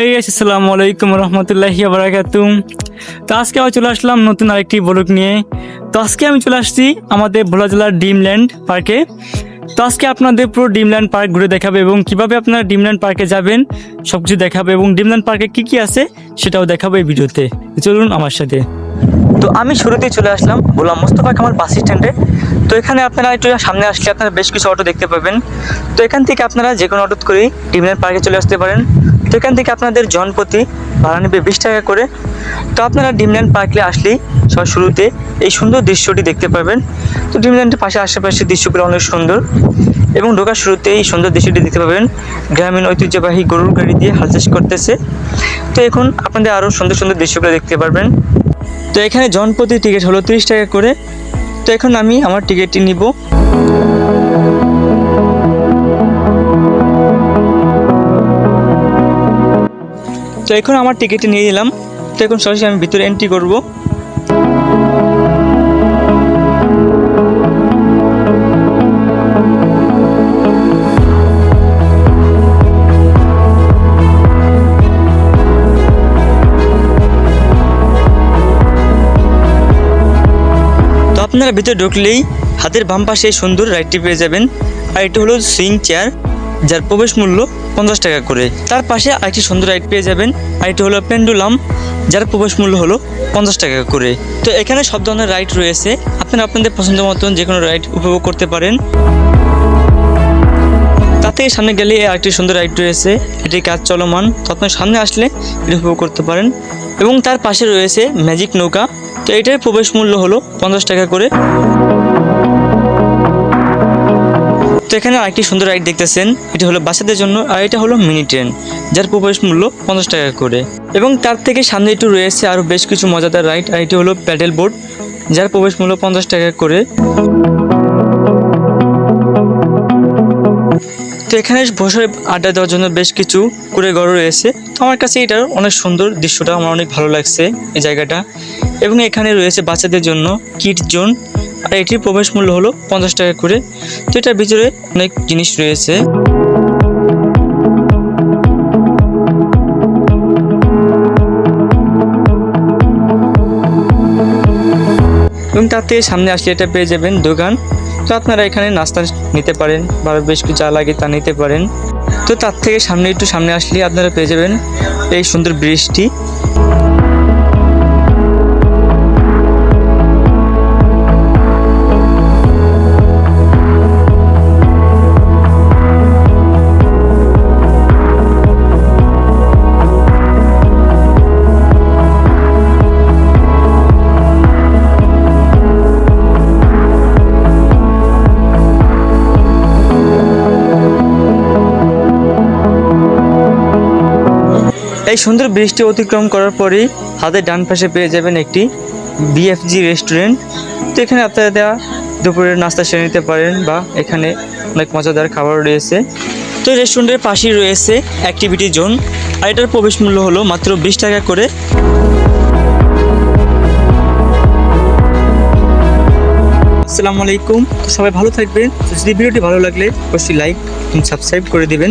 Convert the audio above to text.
এই আসসালামু আলাইকুম রহমতুল্লাহি বারাকাতুম তো আজকে আবার চলে আসলাম নতুন আরেকটি ব্লগ নিয়ে। তো আজকে আমি চলে আসছি আমাদের ভোলা জেলার ডিমল্যান্ড পার্কে। তো আজকে আপনাদের পুরো ডিমল্যান্ড পার্ক ঘুরে দেখাবে এবং কীভাবে আপনারা ডিমল্যান্ড পার্কে যাবেন সব কিছু দেখাবে এবং ডিমল্যান্ড পার্কে কি কি আছে সেটাও দেখাবো এই ভিডিওতে। চলুন আমার সাথে। তো আমি শুরুতেই চলে আসলাম বললাম মোস্তফা কামাল বাস স্ট্যান্ডে। তো এখানে আপনারা একটু সামনে আসলে আপনারা বেশ কিছু অটো দেখতে পাবেন। তো এখান থেকে আপনারা যে কোনো অটো করেই ডিমল্যান্ড পার্কে চলে আসতে পারেন। তো এখান থেকে আপনাদের জনপ্রতি ভাড়া নেবে বিশ টাকা করে। তো আপনারা ডিমল্যান্ড পার্কে আসলেই সব শুরুতে এই সুন্দর দৃশ্যটি দেখতে পাবেন তো ডিমল্যান্ডের পাশে আশেপাশে দৃশ্যগুলো অনেক সুন্দর। এবং ঢোকার শুরুতে এই সুন্দর দৃশ্যটি দেখতে পাবেন। গ্রামীণ ঐতিহ্যবাহী গরুর গাড়ি দিয়ে হাল চাষ করতেছে। তো এখন আপনাদের আরও সুন্দর সুন্দর দৃশ্যগুলো দেখতে পারবেন। তো এখানে জনপ্রতি টিকিট হলো তিরিশ টাকা করে। তো এখন আমি আমার টিকিটটি নিব। তো এখন আমার টিকিটটি নিয়ে নিলাম। তো এখন সরাসরি আমি ভিতরে এন্ট্রি করব। আপনারা ভিতরে ঢুকলেই হাতের বাম পাশে সুন্দর রাইডটি পেয়ে যাবেন। আর এটি হলো সুইং চেয়ার যার প্রবেশ মূল্য পঞ্চাশ টাকা করে। তার পাশে আরেকটি সুন্দর রাইড পেয়ে যাবেন। আর এটি হলো পেন্ডুলাম যার প্রবেশ মূল্য হলো পঞ্চাশ টাকা করে। তো এখানে সব ধরনের রাইড রয়েছে। আপনারা আপনাদের পছন্দ মতন যে কোনো রাইড উপভোগ করতে পারেন। তাতে সামনে গেলে আরেকটি সুন্দর রাইড রয়েছে। এটি কাজ চলমান। তো আপনার সামনে আসলে এটি উপভোগ করতে পারেন। এবং তার পাশে রয়েছে ম্যাজিক নৌকা। তো এটার প্রবেশ মূল্য হলো পঞ্চাশ টাকা করে। তো এখানে আরেকটি সুন্দর রাইড দেখতেছেন, এটি হলো বাচ্চাদের জন্য আর এটা হলো মিনি ট্রেন, যার প্রবেশ মূল্য পঞ্চাশ টাকা করে। এবং তার থেকে সামনে একটু রয়েছে আরও বেশ কিছু মজাদার রাইড, আর এটি হলো প্যাডেল বোর্ড যার প্রবেশ মূল্য পঞ্চাশ টাকা করে। তো এখানে বসে আড্ডা দেওয়ার জন্য বেশ কিছু কুড়ে ঘর রয়েছে। তো আমার কাছে এটার অনেক সুন্দর দৃশ্যটা, আমার অনেক ভালো লাগছে এই জায়গাটা। এবং এখানে রয়েছে বাচ্চাদের জন্য কিট জোন আর এটির প্রবেশ মূল্য হলো পঞ্চাশ টাকা করে। তো এটার ভিতরে অনেক জিনিস রয়েছে। এবং তার থেকে সামনে আসলে এটা পেয়ে যাবেন দোকান। তো আপনারা এখানে নাস্তা নিতে পারেন বা বেশ কিছু যা লাগে তা নিতে পারেন। তো তার থেকে সামনে একটু সামনে আসলে আপনারা পেয়ে যাবেন এই সুন্দর ব্রিজটি। এই সুন্দর ব্রিজটি অতিক্রম করার পরেই হাতের ডান পাশে পেয়ে যাবেন একটি বিএফজি রেস্টুরেন্ট তো এখানে আপনারা দেওয়া দুপুরের নাস্তা সেরে নিতে পারেন বা এখানে অনেক মজাদার খাবার রয়েছে। তো এই রেস্টুরেন্টের পাশেই রয়েছে অ্যাক্টিভিটি জোন আর এটার প্রবেশ মূল্য হলো মাত্র বিশ টাকা করে। আসসালামু আলাইকুম। তো সবাই ভালো থাকবেন। যদি ভিডিওটি ভালো লাগলে অবশ্যই লাইক এবং সাবস্ক্রাইব করে দিবেন।